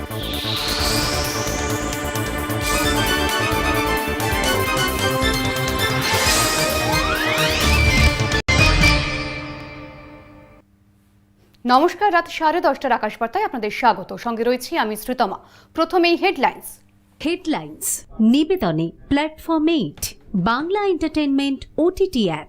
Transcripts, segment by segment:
নমস্কার, রাত সাড়ে দশটার আকাশবার্তায় আপনাদের স্বাগত। সঙ্গে রয়েছি আমি শ্রীতমা। প্রথমেই headlines. Headlines, নিবেদনে platform eight, Bangla entertainment OTT app.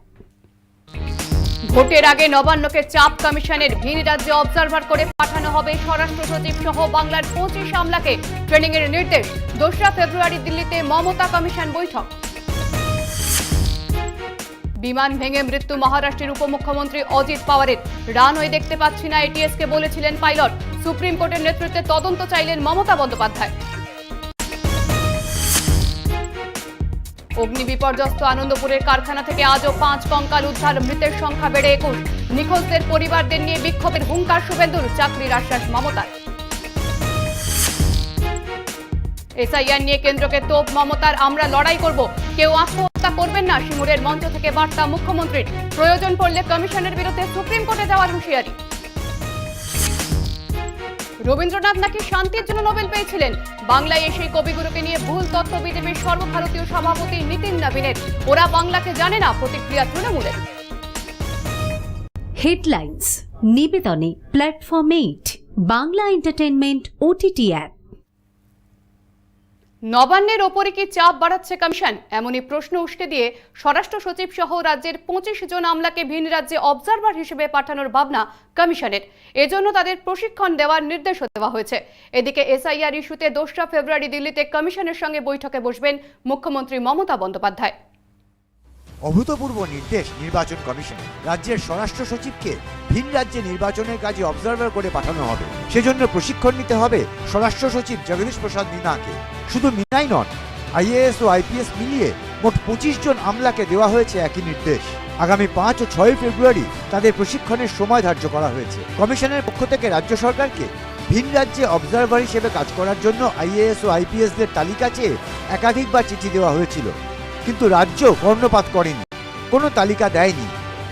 ভোটের আগে নবান্নকে চাপ কমিশনের ভিন রাজ্যে অবজারভার করে পাঠানো হবে স্বরাষ্ট্র সচিব সহ বাংলার পঁচিশ আমলাকে। ট্রেনিং এর নির্দেশ, দোসরা ফেব্রুয়ারি দিল্লিতে মমতা কমিশন বৈঠক। বিমান ভেঙে মৃত্যু মহারাষ্ট্রের উপমুখ্যমন্ত্রী অজিত পাওয়ারের। রানওয়ে দেখতে পাচ্ছি না এটিএস কে বলেছিলেন পাইলট। সুপ্রিম কোর্টের নেতৃত্বে তদন্ত চাইলেন মমতা বন্দ্যোপাধ্যায়। অগ্নি বিপর্যস্ত আনন্দপুরের কারখানা থেকে আজও পাঁচ কঙ্কাল উদ্ধার, মৃতের সংখ্যা বেড়ে একুশ। নিখোঁজদের পরিবারদের নিয়ে বিক্ষোভের হুঙ্কার শুভেন্দুর, চাকরির আশ্বাস মমতার। এসআইআর নিয়ে কেন্দ্রকে তোপ মমতার, আমরা লড়াই করব। কেউ আত্মহত্যা করবেন না সিঙ্গুরের মঞ্চ থেকে বার্তা মুখ্যমন্ত্রীর। প্রয়োজন পড়লে কমিশনের বিরুদ্ধে সুপ্রিম কোর্টে যাওয়ার হুঁশিয়ারি। রবীন্দ্রনাথ নাকি শান্তির জন্য নোবেল পেয়েছিলেন? বাংলায় এসে কবিগুরুকে নিয়ে ভুল তথ্য বিজেপির সর্বভারতীয় সভাপতি নিতিন নবীনের। ওরা বাংলাকে জানে না, প্রতিক্রিয়া তৃণমূলের। Headlines নিবেদনে platform eight Bangla entertainment OTT app নবান্নের ওপরে কি চাপ বাড়াচ্ছে কমিশন? এমনই প্রশ্ন উস্কে দিয়ে স্বরাষ্ট্র সচিব সহ রাজ্যের পঁচিশ জন আমলাকে ভিন রাজ্যে অবজারভার হিসেবে পাঠানোর ভাবনা কমিশনের। এজন্য তাদের প্রশিক্ষণ দেওয়ার নির্দেশও দেওয়া হয়েছে। এদিকে এসআইআর ইস্যুতে দোসরা ফেব্রুয়ারি দিল্লিতে কমিশনের সঙ্গে বৈঠকে বসবেন মুখ্যমন্ত্রী মমতা বন্দ্যোপাধ্যায়। অভূতপূর্ব নির্দেশ নির্বাচন কমিশনের রাজ্যের স্বরাষ্ট্র সচিবকে ভিন রাজ্যে নির্বাচনের কাজে অবজারভার করে পাঠানো হবে। সেজন্য প্রশিক্ষণ নিতে হবে স্বরাষ্ট্র সচিব জগদীশ প্রসাদ মিনাকে। শুধু মিনাই নন, আইএএস ও আইপিএস মিলিয়ে মোট পঁচিশ জন আমলাকে দেওয়া হয়েছে একই নির্দেশ। আগামী পাঁচ ও ছয় ফেব্রুয়ারি তাদের প্রশিক্ষণের সময় ধার্য করা হয়েছে। কমিশনের পক্ষ থেকে রাজ্য সরকারকে ভিন রাজ্যে অবজারভার হিসেবে কাজ করার জন্য আইএএস ও আইপিএসদের তালিকা চেয়ে একাধিকবার চিঠি দেওয়া হয়েছিল। কিন্তু রাজ্য কর্ণপাত করেনি, কোনো তালিকা দেয়নি।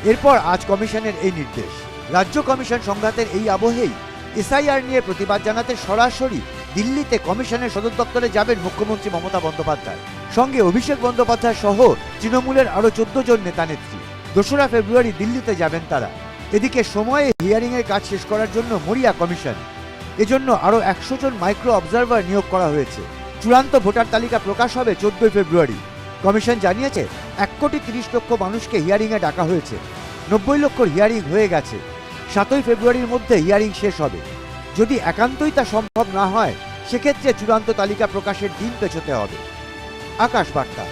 এরপর আজ কমিশনের এই নির্দেশ। রাজ্য কমিশন সংঘাতের এই আবহেই এসআইআর নিয়ে প্রতিবাদ জানাতে সরাসরি দিল্লিতে কমিশনের সদর দপ্তরে যাবেন মুখ্যমন্ত্রী মমতা বন্দ্যোপাধ্যায়। সঙ্গে অভিষেক বন্দ্যোপাধ্যায় সহ তৃণমূলের আরও চোদ্দ জন নেতানেত্রী দোসরা ফেব্রুয়ারি দিল্লিতে যাবেন তারা। এদিকে সময়ে হিয়ারিংয়ের কাজ শেষ করার জন্য মরিয়া কমিশন। এজন্য আরও একশো জন মাইক্রো অবজারভার নিয়োগ করা হয়েছে। চূড়ান্ত ভোটার তালিকা প্রকাশ হবে চোদ্দই ফেব্রুয়ারি। কমিশন জানিয়েছে, এক কোটি তিরিশ লক্ষ মানুষকে হিয়ারিংয়ে ডাকা হয়েছে। নব্বই লক্ষ হিয়ারিং হয়ে গেছে। সাতই ফেব্রুয়ারির মধ্যে হিয়ারিং শেষ হবে। যদি একান্তই তা সম্ভব না হয়, সেক্ষেত্রে চূড়ান্ত তালিকা প্রকাশের দিন পেছোতে হবে। আকাশ বার্তা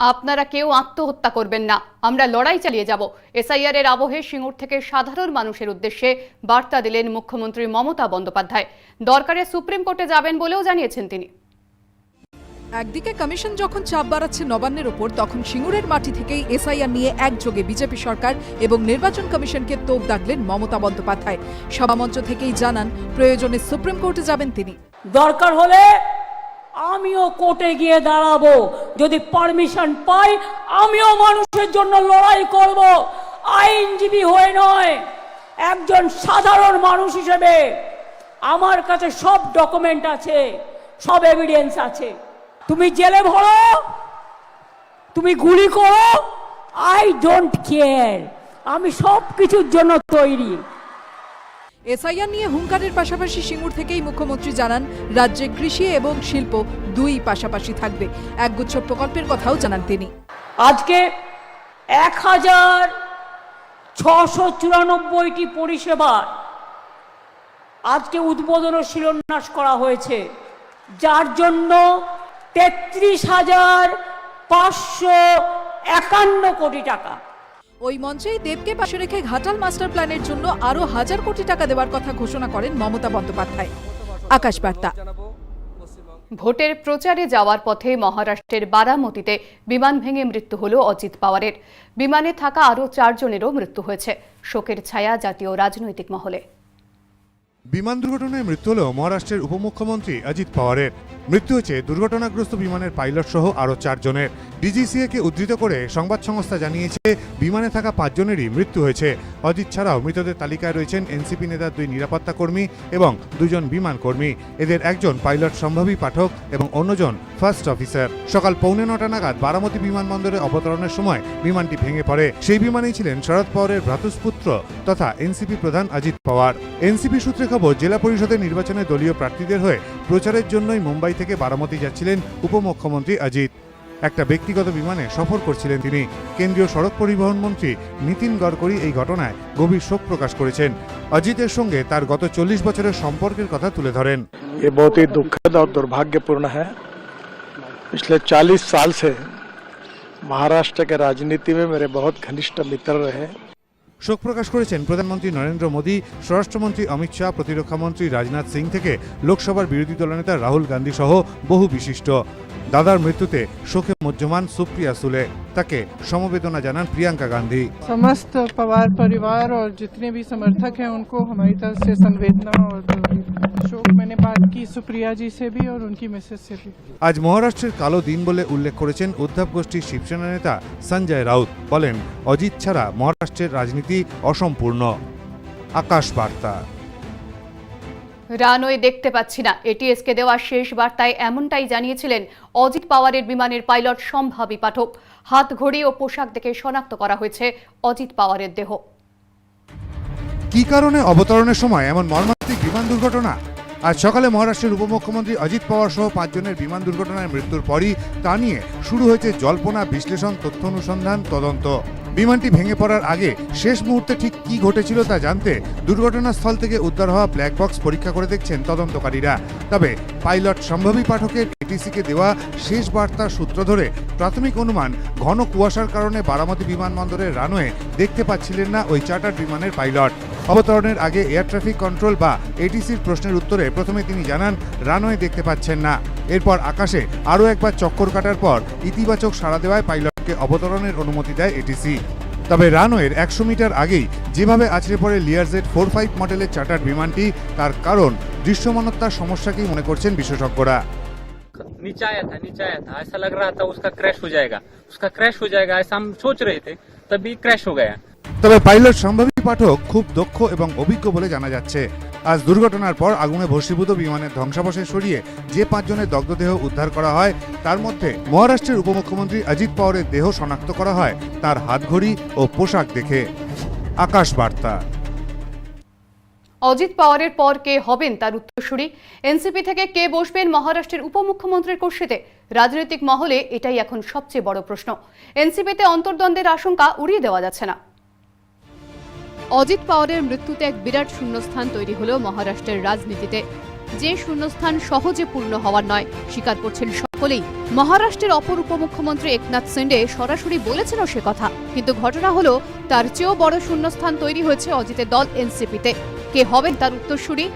আপনারা কেউ আত্মহত্যা করবেন না। আমরা লড়াই চালিয়ে যাব। এসআইআর এর আবহে সিঙ্গুর থেকে সাধারণ মানুষের উদ্দেশ্যে বার্তা দিলেন মুখ্যমন্ত্রী মমতা বন্দ্যোপাধ্যায়। দরকারে সুপ্রিম কোর্টে যাবেন বলেও জানিয়েছেন তিনি। একদিকে কমিশন যখন চাপ বাড়াচ্ছে নবান্নের ওপর, তখন সিঙ্গুরের মাটি থেকেই এসআইআর নিয়ে একযোগে বিজেপি সরকার এবং নির্বাচন কমিশনকে তোপ দাগলেন মমতা বন্দ্যোপাধ্যায়। সভামঞ্চ থেকেই জানান, প্রয়োজনে সুপ্রিম কোর্টে যাবেন তিনি। দরকার হলে আমিও কোর্টে গিয়ে দাঁড়াবো। যদি পারমিশন পাই, আমিও মানুষের জন্য লড়াই করব। আইনজীবী হয়ে নয়, একজন সাধারণ মানুষ হিসেবে। আমার কাছে সব ডকুমেন্ট আছে, সব এভিডেন্স আছে। তুমি জেলে ভরো তুমি গুলি করো আই ডোন্ট কেয়ার আমি সব কিছুর জন্য তৈরি। এসআইআর নিয়ে হুঙ্কারের পাশাপাশি সিঙ্গুর থেকেই মুখ্যমন্ত্রী জানান রাজ্যে কৃষি এবং শিল্প দুই পাশাপাশি থাকবে। একগুচ্ছ প্রকল্পের কথাও জানান তিনি। আজকে এক হাজার ছশো চুরানব্বইটি পরিষেবার আজকে উদ্বোধন ও শিলান্যাস করা হয়েছে। যার জন্য তেত্রিশ হাজার পাঁচশো একান্ন কোটি টাকা। ওই মঞ্চেই দেবকে পাশে রেখে ঘাটাল মাস্টার প্ল্যানের জন্য আরও হাজার কোটি টাকা দেওয়ার কথা ঘোষণা করেন মমতা বন্দ্যোপাধ্যায়। আকাশ বার্তা ভোটের প্রচারে যাওয়ার পথে মহারাষ্ট্রের বারামতিতে বিমান ভেঙে মৃত্যু হল অজিত পাওয়ারের। বিমানে থাকা আরও চারজনেরও মৃত্যু হয়েছে। শোকের ছায়া জাতীয় রাজনৈতিক মহলে। বিমান দুর্ঘটনায় মৃত্যু হল মহারাষ্ট্রের উপমুখ্যমন্ত্রী অজিত পাওয়ারের। মৃত্যু হয়েছে দুর্ঘটনাগ্রস্ত বিমানের পাইলট সহ আরও চারজনের। ডিজিসিএ কে উদ্ধৃত করে সংবাদ সংস্থা জানিয়েছে, বিমানে থাকা পাঁচজনেরই মৃত্যু হয়েছে। অজিত ছাড়াও মৃতদের তালিকায় রয়েছেন এনসিপি নেতার দুই নিরাপত্তা কর্মী এবং দুজন বিমান কর্মী। এদের একজন পাইলট সম্ভাবী পাঠক এবং অন্যজন ফার্স্ট অফিসার। সকাল পৌনে নটা নাগাদ বারামতি বিমানবন্দরে অবতরণের সময় বিমানটি ভেঙে পড়ে। সেই বিমানেই ছিলেন শরদ পাওয়ারের ভ্রাতুষ্পুত্র তথা এনসিপি প্রধান অজিত পাওয়ার। এনসিপি সূত্রে খবর জেলা পরিষদের নির্বাচনে দলীয় প্রার্থীদের হয়ে প্রচারের জন্যই মুম্বাই থেকে বারামতি যাচ্ছিলেন উপমুখ্যমন্ত্রী অজিত একটা ব্যক্তিগত বিমানে সফর করছিলেন তিনি কেন্দ্রীয় সড়ক পরিবহন মন্ত্রী নীতিন গডকরি এই ঘটনায় গভীর শোক প্রকাশ করেছেন অজিতের সঙ্গে তার গত চল্লিশ বছরের সম্পর্কের কথা তুলে ধরেন ये बहुत ही दुखद और दुर्भाग्यपूर्ण है पिछले 40 साल से महाराष्ट्र के राजनीति में मेरे बहुत घनिष्ठ मित्र रहे শোক প্রকাশ করেছেন প্রধানমন্ত্রী নরেন্দ্র মোদী, স্বরাষ্ট্রমন্ত্রী অমিত শাহ প্রতিরক্ষামন্ত্রী রাজনাথ সিং থেকে লোকসভার বিরোধী দলনেতা রাহুল গান্ধী সহ বহু বিশিষ্ট। দাদার মৃত্যুতে শোকে মজ্জমান সুপ্রিয়া সুলে তাকে সমবেদনা জানান প্রিয়াঙ্কা গান্ধী समस्त पवार परिवार और जितने भी समर्थक हैं उनको हमारी तरफ से संवेदना और शोक मैंने बात की सुप्रिया जी से भी और उनकी मिसेज से भी আজ মহারাষ্ট্রের কালো দিন বলে উল্লেখ করেছেন উদ্ধব গোষ্ঠীর শিবসেনা নেতা সঞ্জয় রাউত বলেন অজিত ছাড়া মহারাষ্ট্রের রাজনীতি অসম্পূর্ণ আকাশ বার্তা রানওয়ে দেখতে পাচ্ছি না। এটিএসকে দেওয়া শেষ বার্তায় এমনটাই জানিয়েছিলেন অজিত পাওয়ারের বিমানের পাইলট সম্ভাবী পাঠক। হাত ঘড়ি ও পোশাক দেখে শনাক্ত করা হয়েছে অজিত পাওয়ারের দেহ। কি কারণে অবতরণের সময় এমন মর্মান্তিক বিমান দুর্ঘটনা? আজ সকালে মহারাষ্ট্রের উপমুখ্যমন্ত্রী অজিত পাওয়ার সহ পাঁচজনের বিমান দুর্ঘটনায় মৃত্যুর পরই তা নিয়ে শুরু হয়েছে জল্পনা বিশ্লেষণ, তথ্য অনুসন্ধান, তদন্ত। বিমানটি ভেঙে পড়ার আগে শেষ মুহূর্তে ঠিক কি ঘটেছিল তা জানতে দুর্ঘটনাস্থল থেকে উদ্ধার হওয়া ব্ল্যাক বক্স পরীক্ষা করে দেখছেন তদন্তকারীরা। তবে পাইলট সম্ভবী পাঠকের এটিসিকে দেওয়া শেষ বার্তার সূত্র ধরে প্রাথমিক অনুমান, ঘন কুয়াশার কারণে বারামতি বিমানবন্দরের রানওয়ে দেখতে পাচ্ছিলেন না ওই চার্টার বিমানের পাইলট। অবতরণের আগে এয়ার ট্রাফিক কন্ট্রোল বা এটিসির প্রশ্নের উত্তরে প্রথমে তিনি জানান রানওয়ে দেখতে পাচ্ছেন না এরপর আকাশে আরও একবার চক্কর কাটার পর ইতিবাচক সাড়া দেওয়ায় পাইলটকে অবতরণের অনুমতি দেয় এটিসি তবে রানওয়ের একশো মিটার আগেই যেভাবে আছড়ে পড়ে লিয়ারজেড ফোর ফাইভ মডেলের চার্টার বিমানটি তার কারণ দৃশ্যমানতার সমস্যাকেই মনে করছেন বিশেষজ্ঞরা नीचे आया था नीचे आया था ऐसा लग रहा था उसका क्रैश हो जाएगा उसका क्रैश हो जाएगा ऐसा हम सोच रहे थे तभी क्रैश हो गया তবে পাইলট সম্ভাবী পাঠক খুব দক্ষ এবং অভিজ্ঞ বলে জানা যাচ্ছে। আজ দুর্ঘটনার পর আগুনে ভস্মীভূত বিমানের ধ্বংসাবশেষ সরিয়ে যে পাঁচজনের দগ্ধদেহ উদ্ধার করা হয়, তার মধ্যে মহারাষ্ট্রের উপমুখ্যমন্ত্রী অজিত পাওয়ারের দেহ শনাক্ত করা হয় তার হাতঘড়ি ও পোশাক দেখে। আকাশ বার্তা। অজিত পাওয়ারের পর কে হবেন তার উত্তরসূরি? এনসিপি থেকে কে বসবেন মহারাষ্ট্রের উপমুখ্যমন্ত্রীর কুর্সিতে? রাজনৈতিক মহলে এটাই এখন সবচেয়ে বড় প্রশ্ন। এনসিপিতে অন্তর্দ্বন্দ্বের আশঙ্কা উড়িয়ে দেওয়া যাচ্ছে না। অজিত পাওয়ারের মৃত্যুতে এক বিরাট শূন্যস্থান তৈরি হল মহারাষ্ট্রের রাজনীতিতে যে শূন্যস্থান সহজে পূর্ণ হওয়ার নয়, স্বীকার করছেন সকলেই। মহারাষ্ট্রের অপর উপমুখ্যমন্ত্রী একনাথ সিন্ডে সরাসরি বলেছেন সে কথা, কিন্তু ঘটনা হলো, তার চেয়েও বড় শূন্যস্থান তৈরি হয়েছে অজিতের দল এনসিপিতে। কে হবেন তার উত্তরসূরি?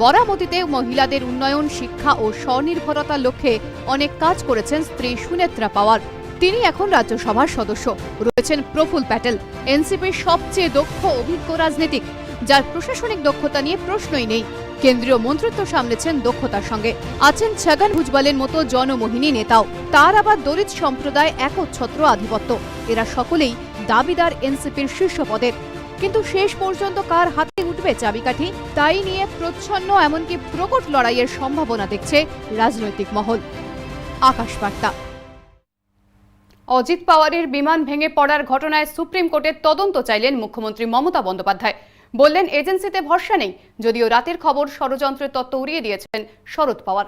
বরামতিতে মহিলাদের উন্নয়ন, শিক্ষা ও স্বনির্ভরতার লক্ষ্যে অনেক কাজ করেছেন স্ত্রী সুনেত্রা পাওয়ার। তিনি এখন রাজ্যসভার সদস্য। রয়েছেন প্রফুল প্যাটেল, এনসিপির সবচেয়ে দক্ষ অভিজ্ঞ রাজনীতিক, যার প্রশাসনিক দক্ষতা নিয়ে প্রশ্নই নেই। কেন্দ্রীয় মন্ত্রিত্ব সামলেছেন দক্ষতার সঙ্গে। আছেন ছাগান ভুজবালের মতো জনমোহিনী নেতাও। তার আবার দলিত সম্প্রদায় একচ্ছত্র আধিপত্য। এরা সকলেই দাবিদার এনসিপির শীর্ষ পদের। কিন্তু শেষ পর্যন্ত কার হাতে উঠবে চাবিকাঠি, তাই নিয়ে প্রচ্ছন্ন এমনকি প্রকট লড়াইয়ের সম্ভাবনা দেখছে রাজনৈতিক মহল। আকাশ বার্তা অজিত পাওয়ারের বিমান ভেঙে পড়ার ঘটনায় সুপ্রিম কোর্টের তদন্ত চাইলেন মুখ্যমন্ত্রী মমতা বন্দ্যোপাধ্যায়। বললেন, এজেন্সিতে ভরসা নেই, যদিও রাতের খবর ষড়যন্ত্রের তত্ত্ব উড়িয়ে দিয়েছেন শরদ পাওয়ার।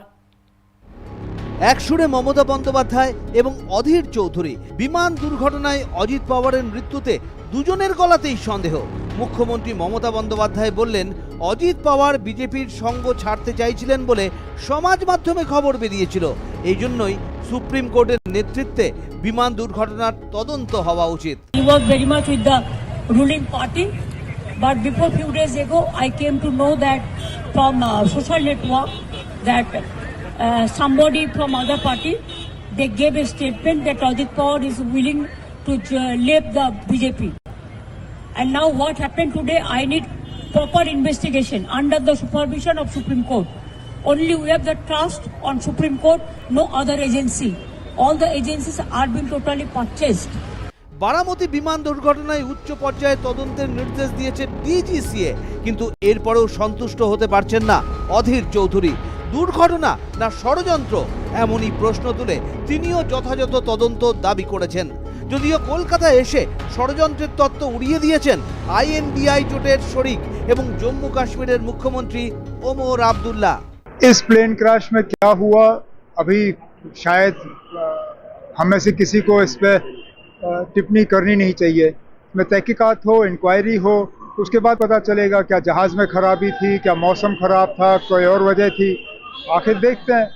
এক সুরে মমতা বন্দ্যোপাধ্যায় এবং অধীর চৌধুরী। বিমান দুর্ঘটনায় অজিত পাওয়ারের মৃত্যুতে দুজনের গলাতেই সন্দেহ। মুখ্যমন্ত্রী মমতা বন্দ্যোপাধ্যায় বললেন অজিত পাওয়ার বিজেপির সঙ্গ ছাড়তে চাইছিলেন বলে সমাজ মাধ্যমে খবর বেরিয়েছিল। এই জন্যই সুপ্রিম কোর্টের নেতৃত্বে বিমান দুর্ঘটনার তদন্ত হওয়া উচিত। But before few days ago, I came to know that from uh, social network that uh, somebody from other party they gave a statement that Ajit Pawar is willing to uh, leave the BJP. And now what happened today? I need proper investigation under the supervision of Supreme Court. Only we have the trust on Supreme Court, no other agency. All the agencies are being totally purchased. Baramati বিমান দুর্ঘটনায় উচ্চ পর্যায়ে তদন্তের নির্দেশ দিয়েছে DGCA কিন্তু এরপরেও সন্তুষ্ট হতে পারছেন না অধীর চৌধুরী দুর্ঘটনা না ষড়যন্ত্র এমনই প্রশ্ন তুলে তিনিও যথাযথ তদন্ত দাবি করেছেন যদিও কলকাতায় এসে ষড়যন্ত্রের তত্ত্ব উড়িয়ে দিয়েছেন আইএনডিআই জোটের শরিক এবং জম্মু কাশ্মীরের মুখ্যমন্ত্রী ওমর আবদুল্লাহ इस प्लेन क्रैश में क्या हुआ अभी शायद अ, हम में से किसी को इस पर टिप्पणी करनी नहीं चाहिए इसमें तहकीकात हो इंक्वायरी हो उसके बाद पता चलेगा क्या जहाज़ में खराबी थी क्या मौसम ख़राब था कोई और वजह थी आखिर देखते हैं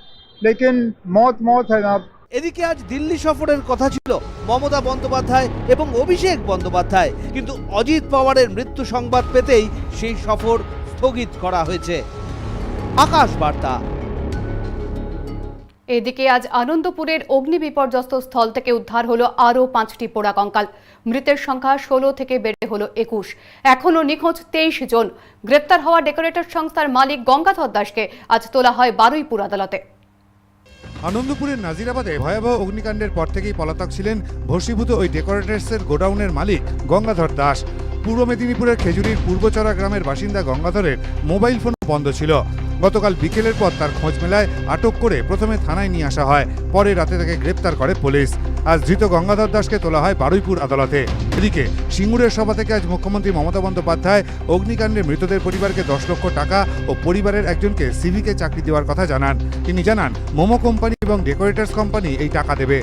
लेकिन मौत मौत है ना এদিকে আজ দিল্লি সফরের কথা ছিল মমতা বন্দ্যোপাধ্যায় এবং অভিষেক বন্দ্যোপাধ্যায় কিন্তু অজিত পাওয়ারের মৃত্যু সংবাদ পেতেই সেই সফর স্থগিত করা হয়েছে আকাশ বার্তা এদিকে আজ আনন্দপুরের অগ্নি বিপর্যস্ত স্থল থেকে উদ্ধার হলো আরও পাঁচটি পোড়া কঙ্কাল মৃতের সংখ্যা ষোলো থেকে বেড়ে হলো একুশ। এখনও নিখোঁজ তেইশ জন। গ্রেপ্তার হওয়া ডেকোরেটর সংস্থার মালিক গঙ্গাধর দাসকে আজ তোলা হয় বারুইপুর আদালতে। আনন্দপুরের নাজিরাবাদে ভয়াবহ অগ্নিকাণ্ডের পর থেকেই পলাতক ছিলেন ভস্মীভূত ওই ডেকোরেটার্সের গোডাউনের মালিক গঙ্গাধর দাস। পূর্ব মেদিনীপুরের খেজুরির পূর্বচরা গ্রামের বাসিন্দা গঙ্গাধরের মোবাইল ফোন বন্ধ ছিল। গতকাল বিকেলের পর তার খোঁজ মেলায় আটক করে প্রথমে থানায় নিয়ে আসা হয়, পরে রাতে তাকে গ্রেপ্তার করে পুলিশ। আজ ধৃত গঙ্গাধর দাসকে তোলা হয় বারুইপুর আদালতে। এদিকে, সিঙ্গুরের সভা থেকে আজ মুখ্যমন্ত্রী মমতা বন্দ্যোপাধ্যায় অগ্নিকাণ্ডে মৃতদের পরিবারকে দশ লক্ষ টাকা ও পরিবারের একজনকে সিভিকে চাকরি দেওয়ার কথা জানান। তিনি জানান, মোমো কোম্পানি এবং ডেকোরেটার্স কোম্পানি এই টাকা দেবে।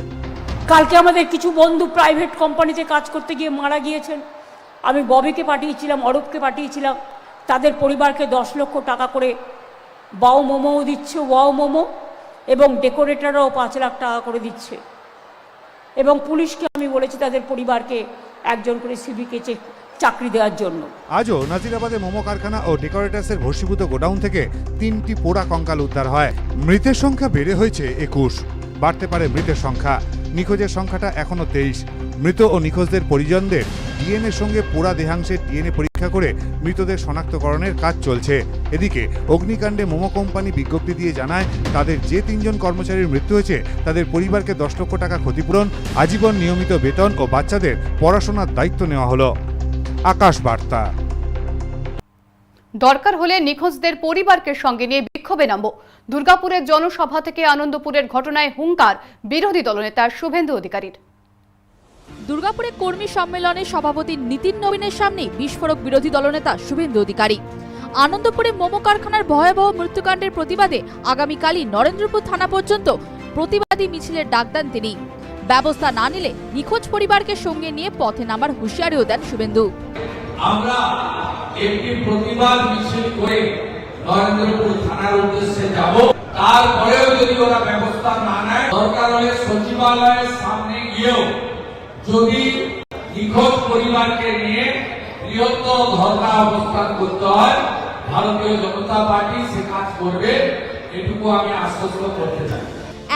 কালকে আমাদের কিছু বন্ধু প্রাইভেট কোম্পানিতে কাজ করতে গিয়ে মারা গিয়েছেন। আমি ববিকে পাঠিয়েছিলাম, অরূপকে পাঠিয়েছিলাম। তাদের পরিবারকে দশ লক্ষ টাকা করে বাও মোমোও দিচ্ছে, ওয়াও মোমো, এবং ডেকোরেটররাও পাঁচ লাখ টাকা করে দিচ্ছে। এবং পুলিশকে আমি বলেছি তাদের পরিবারকে একজন করে সিভিকে চাকরি দেওয়ার জন্য। আজও নাজিরাবাদে মোমো কারখানা ও ডেকোরেটার্সের ভস্মীভূত গোডাউন থেকে তিনটি পোড়া কঙ্কাল উদ্ধার হয়। মৃতের সংখ্যা বেড়ে হয়েছে একুশ। বাড়তে পারে মৃতের সংখ্যা। নিখোঁজের সংখ্যাটা এখনও তেইশ। মৃত ও নিখোঁজদের পরিজনদের ডিএনএর সঙ্গে পোড়া দেহাংশের ডিএনএ পরীক্ষা করে মৃতদের শনাক্তকরণের কাজ চলছে। এদিকে অগ্নিকাণ্ডে মোমো কোম্পানি বিজ্ঞপ্তি দিয়ে জানায়, তাদের যে তিনজন কর্মচারীর মৃত্যু হয়েছে, তাদের পরিবারকে দশ লক্ষ টাকা ক্ষতিপূরণ, আজীবন নিয়মিত বেতন ও বাচ্চাদের পড়াশোনার দায়িত্ব নেওয়া হলো। আকাশ বার্তা। দরকার হলে নিখোঁজদের পরিবারকে সঙ্গে নিয়ে বিক্ষোভে নামব। দুর্গাপুরের জনসভা থেকে আনন্দপুরের ঘটনায় হুঙ্কার, বিরোধী দলনেতা শুভেন্দু অধিকারীর। দুর্গাপুরে কর্মী সম্মেলনে সভাপতি নীতিন নবীনের সামনে বিস্ফোরক বিরোধী দলনেতা শুভেন্দু অধিকারী। আনন্দপুরে মোমো কারখানার ভয়াবহ মৃত্যুকাণ্ডের প্রতিবাদে আগামীকালই নরেন্দ্রপুর থানা পর্যন্ত প্রতিবাদী মিছিলের ডাক দেন তিনি। ব্যবস্থা না নিলে নিখোঁজ পরিবারকে সঙ্গে নিয়ে পথে নামার হুঁশিয়ারিও দেন শুভেন্দু। আমরা একটি প্রতিবাদ মিছিল করে নরেন্দ্রপুর থানার উদ্দেশ্যে যাব। তারপরেও যদি ওরা ব্যবস্থা না নেয়, দরকার হলে সচিবালয়ের সামনে গিয়েও যদি নিখোঁজ পরিবারকে নিয়ে বৃহত্তর ধর্ণা অবস্থান করতে হয় ভারতীয় জনতা পার্টি সে কাজ করবে এটুকু আমি আশ্বস্ত করতে চাই।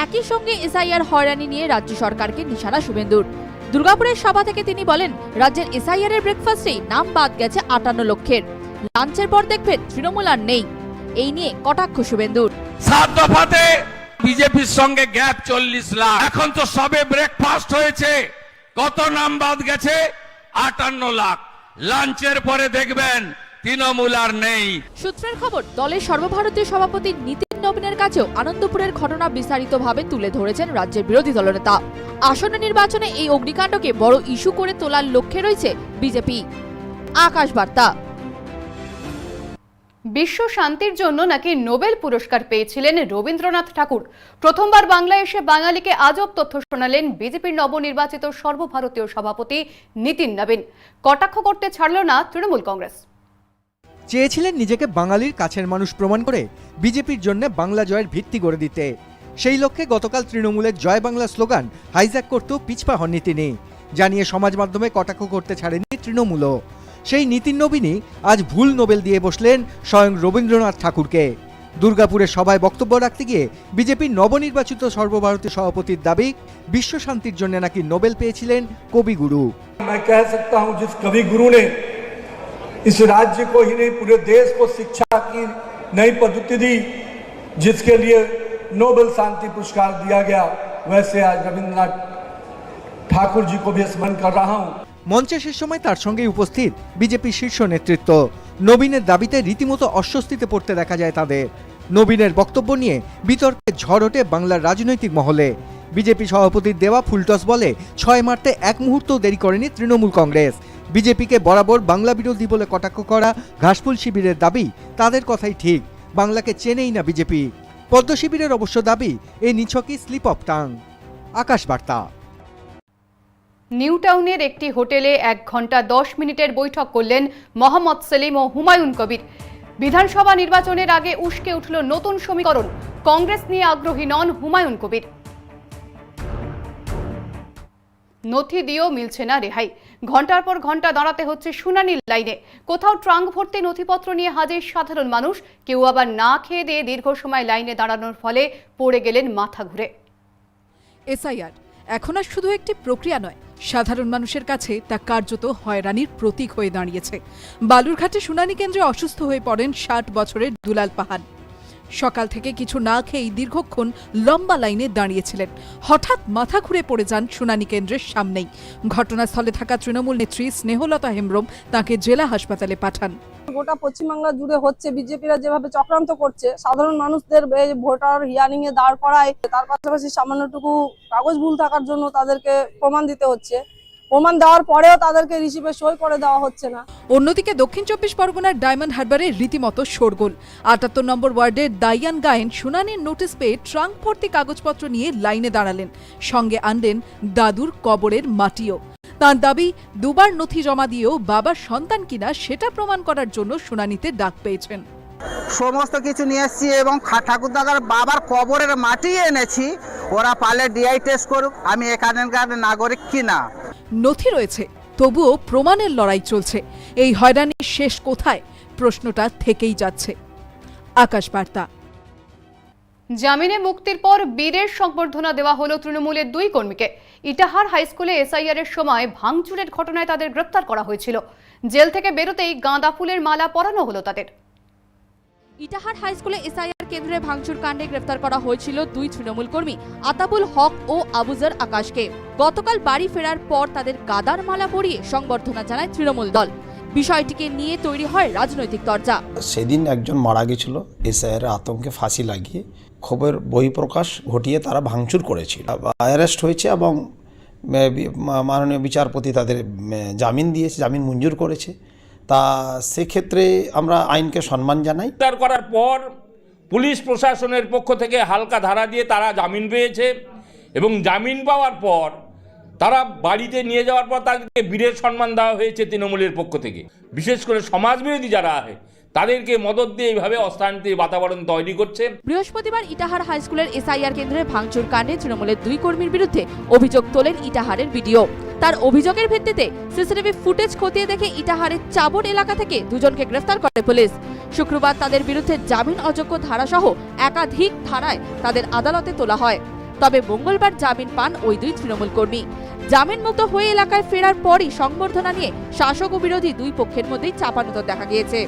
একই সঙ্গে এসআইআর হয়রানি নিয়ে রাজ্য সরকারকে নিশানা শুভেন্দুর। দুর্গাপুরের সভা থেকে তিনি বলেন রাজ্যের এসআইআর এর ব্রেকফাস্টেই নাম বাদ গেছে আটান্ন লক্ষের। লাঞ্চের পর দেখবেন তৃণমূল আর নেই। এই নিয়ে কটাক্ষ শুভেন্দুর। সাত দফাতে বিজেপির সঙ্গে গ্যাপ চল্লিশ লাখ। এখন তো সবে ব্রেকফাস্ট হয়েছে। কত নাম বাদ গেছে? আটান্ন লাখ। লাঞ্চের পরে দেখবেন তৃণমূল আর নেই। সূত্রের খবর, দলের সর্বভারতীয় সভাপতি নীতিন নবীনের কাছেও আনন্দপুরের ঘটনা বিস্তারিতভাবে তুলে ধরেছেন রাজ্যের বিরোধী দলনেতা। আসন্ন নির্বাচনে এই অগ্নিকাণ্ডকে বড় ইস্যু করে তোলার লক্ষ্যে রয়েছে বিজেপি। আকাশ বার্তা বিশ্ব শান্তির জন্য নাকি নোবেল পুরস্কার পেয়েছিলেন রবীন্দ্রনাথ ঠাকুর। প্রথমবার বাংলায় এসে বাঙালিকে আজব তথ্য শোনালেন বিজেপির নবনির্বাচিত সর্বভারতীয় সভাপতি নীতিন নবীন। কটাক্ষ করতে ছাড়ল না তৃণমূল কংগ্রেস। চেয়েছিলেন নিজেকে বাঙালির কাছের মানুষ প্রমাণ করে বিজেপির জন্য বাংলা জয়ের ভিত্তি গড়ে দিতে। সেই লক্ষ্যে গতকাল তৃণমূলের জয় বাংলা স্লোগান, হাইজ্যাক করতেও পিছপা হননি তিনি। জানিয়ে সমাজ মাধ্যমে কটাক্ষ করতে ছাড়েননি তৃণমূলও। সেই নীতিন নবীনই আজ ভুল নোবেল দিয়ে বসলেন স্বয়ং রবীন্দ্রনাথ ঠাকুরকে দুর্গাপুরে সভায় বক্তব্য রাখতে গিয়ে বিজেপির নবনির্বাচিত সর্বভারতীয় সভাপতির দাবি বিশ্ব শান্তির জন্য নাকি নোবেল পেয়েছিলেন কবিগুরু मैं कह सकता हूं जिस कवि गुरु ने इस राज्य को ही नहीं पूरे देश को शिक्षा की नई पद्धति दी जिसके लिए नोबेल शांति पुरस्कार दिया गया वैसे आज रविंद्रनाथ ठाकुर जी को भी स्मरण कर रहा हूँ মঞ্চে সে সময় তার সঙ্গে উপস্থিত বিজেপি শীর্ষ নেতৃত্ব। নবীনের দাবিতে রীতিমতো অস্বস্তিতে পড়তে দেখা যায় তাদের। নবীনের বক্তব্য নিয়ে বিতর্কে ঝড় ওঠে বাংলার রাজনৈতিক মহলে। বিজেপি সভাপতির দেওয়া ফুলটস বলে, ছয় মারতে এক মুহূর্ত দেরি করেনি তৃণমূল কংগ্রেস। বিজেপিকে বরাবর বাংলা বিরোধী বলে কটাক্ষ করা ঘাসফুল শিবিরের দাবি তাদের কথাই ঠিক, বাংলাকে চেনেই না বিজেপি। পদ্ম শিবিরের অবশ্য দাবি, এই নিছকই slip of tongue. Akash Barta. New টাউনের একটি হোটেলে এক ঘণ্টা দশ মিনিটের বৈঠক করলেন মোহাম্মদ সেলিম ও হুমায়ুন কবির। বিধানসভা নির্বাচনের আগে উস্কে উঠল নতুন সমীকরণ। কংগ্রেস নিয়ে আগ্রহী নন হুমায়ুন কবির। নথি দিয়েও মিলছে না রেহাই। ঘণ্টার পর ঘণ্টা দাঁড়াতে হচ্ছে শুনানির লাইনে। কোথাও ট্রাঙ্ক ভর্তি নথিপত্র নিয়ে হাজির সাধারণ মানুষ। কেউ আবার না খেয়ে দিয়ে দীর্ঘ সময় লাইনে দাঁড়ানোর ফলে পড়ে গেলেন মাথা ঘুরে। এসআইআর এখন আর শুধু একটি প্রক্রিয়া নয়, সাধারণ মানুষের কাছে তা কার্যত হয়রানির প্রতীক হয়ে দাঁড়িয়েছে। বালুরঘাটে শুনানি কেন্দ্রে অসুস্থ হয়ে পড়েন ষাট বছরের দুলাল পাহান। সকাল থেকে কিছু না খেয়েই দীর্ঘক্ষণ লম্বা লাইনে দাঁড়িয়েছিলেন। হঠাৎ মাথা ঘুরে পড়ে যান শুনানি কেন্দ্রের সামনেই। ঘটনাস্থলে থাকা তৃণমূল নেত্রী স্নেহলতা হেমব্রম তাকে জেলা হাসপাতালে পাঠান। গোটা পশ্চিমবাংলা জুড়ে হচ্ছে, বিজেপিরা যেভাবে চক্রান্ত করছে, সাধারণ মানুষদের ভোটার হিয়ারিং এ দাঁড় করায়, তার পাশাপাশি সামান্যটুকু কাগজ ভুল থাকার জন্য তাদেরকে প্রমাণ দিতে হচ্ছে। প্রমাণ দেওয়ার পরেও তাদেরকে রিসিভে সই করে দেওয়া হচ্ছে না। অন্যদিকে দক্ষিণ চব্বিশ পরগনার ডায়মন্ড হারবারে রীতিমতো শোরগোল। আটাত্তর নম্বর ওয়ার্ডের দাইয়ান গায়েন শুনানির নোটিশ পেয়ে ট্রাঙ্ক ভর্তি কাগজপত্র নিয়ে লাইনে দাঁড়ালেন। সঙ্গে আনলেন দাদুর কবরের মাটিও। তার দাবি দুবার নথি জমা দিয়েও বাবার সন্তান কিনা সেটা প্রমাণ করার জন্য শুনানিতে ডাক পেয়েছেন। সমস্ত কিছু নিয়ে এসেছি এবং ঠাকুর দাদার বাবার কবরের মাটি এনেছি। ওরা পারলে ডিআই টেস্ট করুক আমি এখানকার নাগরিক কিনা? নথি রয়েছে তবুও প্রমাণের লড়াই চলছে। এই হয়রানির শেষ কোথায়? প্রশ্নটা থেকেই যাচ্ছে। আকাশ বার্তা জামিনে মুক্তির পর বীরের সংবর্ধনা দেওয়া হলো তৃণমূলের দুই কর্মীকে। ইটাহার হাইস্কুলে এসআইআর এর সময় ভাঙচুরের ঘটনায় তাদের গ্রেপ্তার করা হয়েছিল। জেল থেকে বেরোতেই গাঁদা ফুলের মালা পরানো হলো তাদের। ইটাহার হাই স্কুলে এসআইআর কেন্দ্রে ভাঙচুর কাণ্ডে গ্রেফতার করা হয়েছিল দুই তৃণমূল কর্মী আতাবুল হক ও আবুজার আকাশকে। গতকাল বাড়ি ফেরার পর তাদের গাদার মালা পরিয়ে সংবর্ধনা জানায় তৃণমূল দল। বিষয়টিকে নিয়ে তৈরি হয় রাজনৈতিক তরজা। সেদিন একজন মারা গেছিল এসআইয়ের আতঙ্কে ফাঁসি লাগিয়ে খবর বহিঃপ্রকাশ ঘটিয়ে তারা ভাঙচুর করেছিল। অ্যারেস্ট হয়েছে এবং মাননীয় বিচারপতি তাদের জামিন দিয়েছে জামিন মঞ্জুর করেছে। তা সেক্ষেত্রে আমরা আইনকে সম্মান জানাই। করার পর পুলিশ প্রশাসনের পক্ষ থেকে হালকা ধারা দিয়ে তারা জামিন পেয়েছে এবং জামিন পাওয়ার পর তারা বাড়িতে নিয়ে যাওয়ার পর তাদেরকে বীরের সম্মান দেওয়া হয়েছে তৃণমূলের পক্ষ থেকে। বিশেষ করে সমাজবিরোধী যারা তাদেরকে মদত দিয়ে এইভাবে অশান্তির বাতাবরণ তৈরি করছে। বৃহস্পতিবার ইটাহার হাই স্কুলের এসআইআর কেন্দ্রে ভাঙচুর কাণ্ডে তৃণমূলের দুই কর্মীর বিরুদ্ধে অভিযোগ তোলেন ইটাহারের ভিডিও তার অভিযোগের ভিত্তিতে সিসিটিভি ফুটেজ খতিয়ে দেখে ইটাহারের চাবট এলাকা থেকে দুজনকে গ্রেফতার করে পুলিশ। শুক্রবার তাদের বিরুদ্ধে জামিন অযোগ্য ধারাসহ একাধিক ধারায় তাদের আদালতে তোলা হয়। তবে মঙ্গলবার জামিন পান ওই দুই তৃণমূল কর্মী। জামিন মুক্ত হয়ে এলাকায় ফেরার পরই সংবর্ধনা নিয়ে শাসক ও বিরোধী দুই পক্ষের মধ্যেই চাপানোতর দেখা গিয়েছে।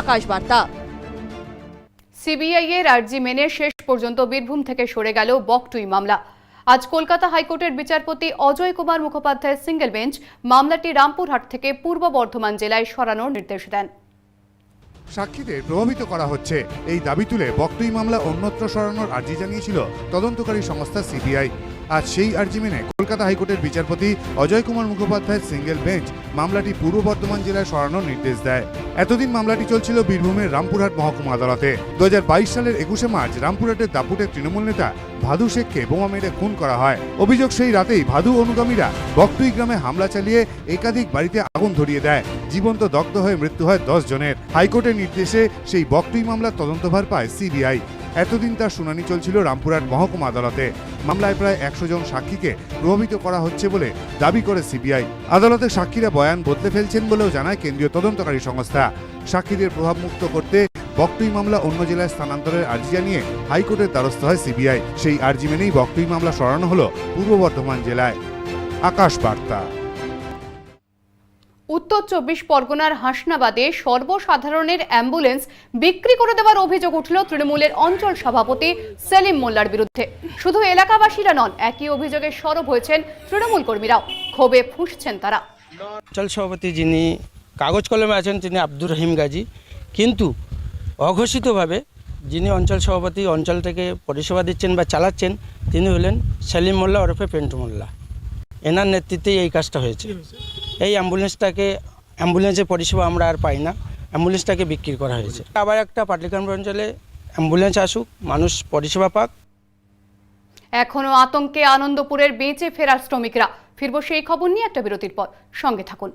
আকাশ বার্তা। সিবিআই এর আর্জি মেনে শেষ পর্যন্ত বীরভূম থেকে সরে গেল বকটুই মামলা। আজ কলকাতা হাইকোর্টের বিচারপতি অজয় কুমার মুখোপাধ্যায়ের সিঙ্গেল বেঞ্চ মামলাটি রামপুরহাট থেকে পূর্ব বর্ধমান জেলায় সরানোর নির্দেশ দেন। সাক্ষীদের প্রভাবিত করা হচ্ছে। এই দাবি তুলে বকটুই মামলা অন্যত্র সরানোর আর্জি জানিয়েছিল তদন্তকারী সংস্থা সিবিআই। আজ সেই আর্জি মেনে কলকাতা হাইকোর্টের বিচারপতি অজয় কুমার মুখোপাধ্যায়ের সিঙ্গেল বেঞ্চ মামলাটি পূর্ব বর্ধমান জেলায় সরানোর নির্দেশ দেয়। এতদিন মামলাটি চলছিল বীরভূমের রামপুরহাট মহকুমা আদালতে। দু হাজার বাইশ সালের একুশে মার্চ রামপুরহাটের দাপুটের তৃণমূল নেতা ভাদু শেখকে বোমা মেরে খুন করা হয়। অভিযোগ সেই রাতেই ভাদু অনুগামীরা বকটুই গ্রামে হামলা চালিয়ে একাধিক বাড়িতে আগুন ধরিয়ে দেয়। জীবন্ত দগ্ধ হয়ে মৃত্যু হয় দশ জনের। হাইকোর্টের নির্দেশে সেই বকটুই মামলার তদন্তভার পায় সিবিআই। এতদিন তার শুনানি চলছিল রামপুরহাট মহকুমা আদালতে। মামলায় প্রায় একশো জন সাক্ষীকে প্রভাবিত করা হচ্ছে বলে দাবি করে সিবিআই। আদালতে সাক্ষীরা বয়ান বদলে ফেলছেন বলেও জানায় কেন্দ্রীয় তদন্তকারী সংস্থা। সাক্ষীদের প্রভাবমুক্ত করতে বকটুই মামলা অন্য জেলায় স্থানান্তরের আর্জি জানিয়ে হাইকোর্টের দ্বারস্থ হয় সিবিআই। সেই আর্জি মেনেই বকটুই মামলা সরানো হলো পূর্ব বর্ধমান জেলায়। আকাশ বার্তা। উত্তর চব্বিশ পরগনার হাসনাবাদে সর্বসাধারণের অ্যাম্বুলেন্স বিক্রি করে দেওয়ার অভিযোগ উঠল তৃণমূলের অঞ্চল সভাপতি সেলিম মোল্লার বিরুদ্ধে। শুধু এলাকাবাসীরা নন, একই অভিযোগে সরব হয়েছেন তৃণমূল কর্মীরাও। ক্ষোভে ফুঁসছেন তারা। অঞ্চল সভাপতি যিনি কাগজ কলমে আছেন, তিনি আব্দুর রহিম গাজী। কিন্তু অঘোষিতভাবে যিনি অঞ্চল সভাপতি, অঞ্চল থেকে পরিষেবা দিচ্ছেন বা চালাচ্ছেন, তিনি হলেন সেলিম মোল্লা ওরফে পেন্টু মোল্লা। এনার নেতৃত্বেই এই কাজটা হয়েছে। এই অ্যাম্বুলেন্সটাকে, অ্যাম্বুলেন্সের পরিষেবা আমরা আর পাই না। অ্যাম্বুলেন্সটাকে বিক্রি করা হয়েছে। আবার একটা পাটলিকান্ড অঞ্চলে অ্যাম্বুলেন্স আসুক, মানুষ পরিষেবা পাক। এখনও আতঙ্কে আনন্দপুরের বেঁচে ফেরার শ্রমিকরা। ফিরব সেই খবর নিয়ে একটা বিরতির পর। সঙ্গে থাকুন।